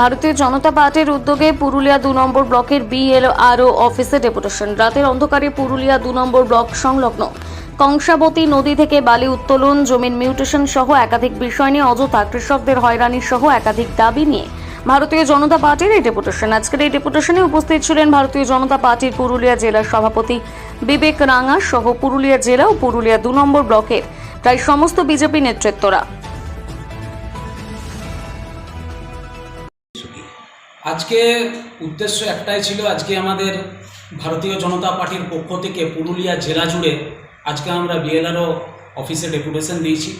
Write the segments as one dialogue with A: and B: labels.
A: ভারতীয় জনতা পার্টির উদ্যোগে পুরুলিয়া দু নম্বর ব্লকের বিএলআরও অফিসে ডেপুটেশন। রাতের অন্ধকারে পুরুলিয়া দু নম্বর ব্লক সংলগ্ন কংসাবতী নদী থেকে বালি উত্তোলন, জমির মিউটেশন সহ একাধিক বিষয় নিয়ে অযথা কৃষকদের হয়রানি সহ একাধিক দাবি নিয়ে ভারতীয় জনতা পার্টির এই ডেপুটেশন। আজকের এই ডেপুটেশনে উপস্থিত ছিলেন ভারতীয় জনতা পার্টির পুরুলিয়া জেলার সভাপতি বিবেক রাঙা সহ পুরুলিয়া জেলা ও পুরুলিয়া দু নম্বর ব্লকের প্রায় সমস্ত বিজেপি নেতৃত্বরা।
B: আজকে উদ্দেশ্য একটাই ছিল আজকে আমাদের ভারতীয় জনতা পার্টির পক্ষ থেকে পুরুলিয়া জেলা জুড়ে আজকে আমরা বিএলআরও অফিসে ডেপুটেশন দিয়েছি।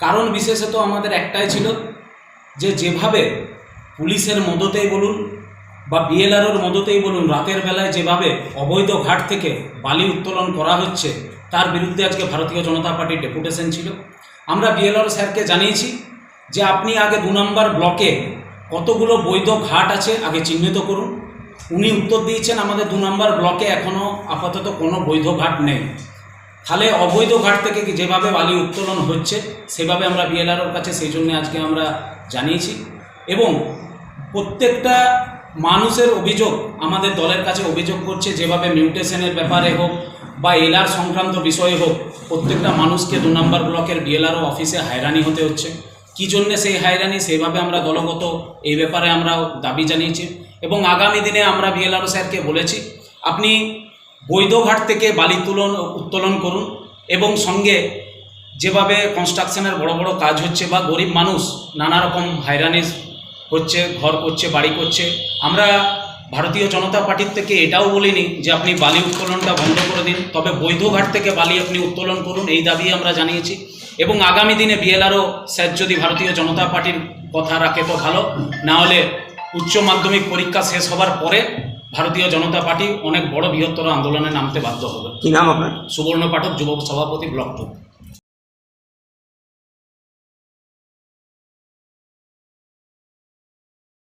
B: কারণ বিশেষত আমাদের একটাই ছিল যে যেভাবে পুলিশের মদতেই বলুন বা বিএলআরওর মদতেই বলুন, রাতের বেলায় যেভাবে অবৈধ ঘাট থেকে বালি উত্তোলন করা হচ্ছে, তার বিরুদ্ধে আজকে ভারতীয় জনতা পার্টির ডেপুটেশন ছিল। আমরা বিএলআর স্যারকে জানিয়েছি যে আপনি আগে দু নম্বর ব্লকে কতগুলো বৈধ ঘাট আছে আগে চিহ্নিত করুন। উনি উত্তর দিয়েছেন আমাদের দু নম্বর ব্লকে এখনও আপাতত কোনো বৈধ ঘাট নেই। তাহলে অবৈধ ঘাট থেকে যেভাবে বালি উত্তোলন হচ্ছে, সেভাবে আমরা বিএলআরওর কাছে সেই জন্য আজকে আমরা জানিয়েছি। এবং প্রত্যেকটা মানুষের অভিযোগ, আমাদের দলের কাছে অভিযোগ করছে যেভাবে মিউটেশনের ব্যাপারে হোক বা এলার সংক্রান্ত বিষয়ে হোক, প্রত্যেকটা মানুষকে দু নম্বর ব্লকের বিএলআরও অফিসে হয়রানি হতে হচ্ছে। কী জন্যে সেই হয়রানি? সেইভাবে আমরা দলগত এই ব্যাপারে আমরা দাবি জানিয়েছি। এবং আগামী দিনে আমরা বিএলআরও স্যারকে বলেছি, আপনি বৈধঘাট থেকে বালি তুলন, উত্তোলন করুন এবং সঙ্গে যেভাবে কনস্ট্রাকশনের বড় বড় কাজ হচ্ছে বা গরিব মানুষ নানা রকম হয়রানি হচ্ছে, ঘর করছে, বাড়ি করছে, আমরা ভারতীয় জনতা পার্টির থেকে এটাও বলিনি যে আপনি বালি উত্তোলনটা বন্ধ করে দিন। তবে বৈধ ঘাট থেকে বালি আপনি উত্তোলন করুন এই দাবি আমরা জানিয়েছি। এবং আগামী দিনে বিএলআরও স্যার যদি ভারতীয় জনতা পার্টির কথা রাখে তো ভালো। না হলে উচ্চ মাধ্যমিক পরীক্ষা শেষ হবার পরে ভারতীয় জনতা পার্টি অনেক বড় বৃহত্তর আন্দোলনে নামতে বাধ্য হবে।
C: কি নাম আপনার?
B: সুবর্ণ পাঠক যুবক সভাপতি ব্লক টু।